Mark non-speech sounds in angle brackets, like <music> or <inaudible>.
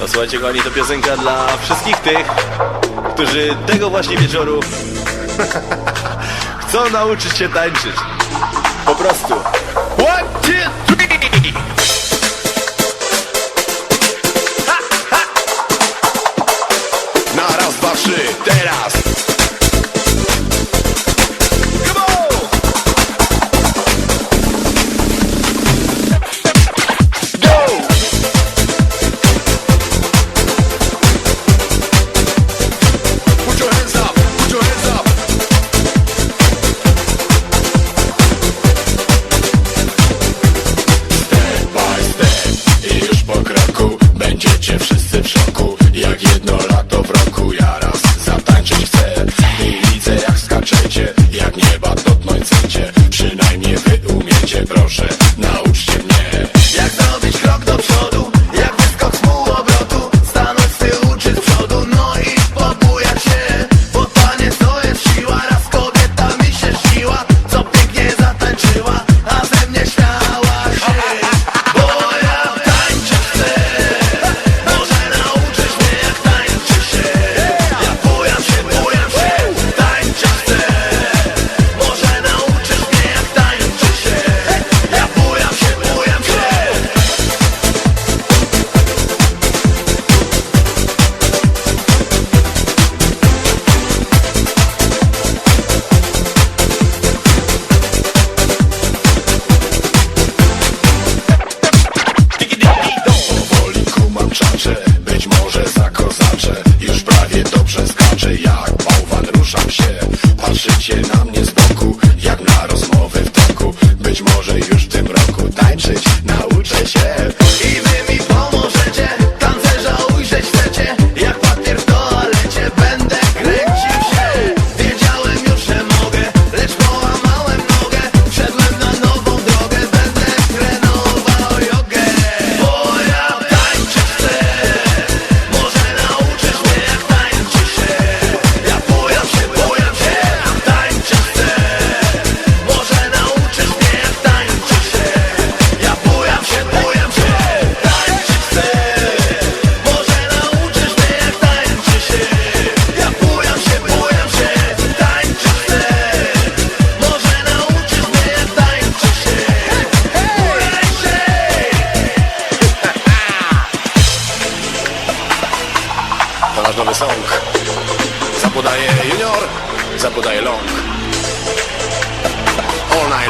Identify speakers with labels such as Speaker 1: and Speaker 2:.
Speaker 1: No słuchajcie kochani, to piosenka dla wszystkich tych, którzy tego właśnie wieczoru <laughs> chcą nauczyć się tańczyć. Po prostu.
Speaker 2: proszę. skaczę jak bałwan, ruszam się Patrzycie na mnie z boku, jak na rozmowy w toku. Być może już w tym roku tańczyć nauczę się.
Speaker 1: masz nowy song Zapodaje junior, zapodaje long. All night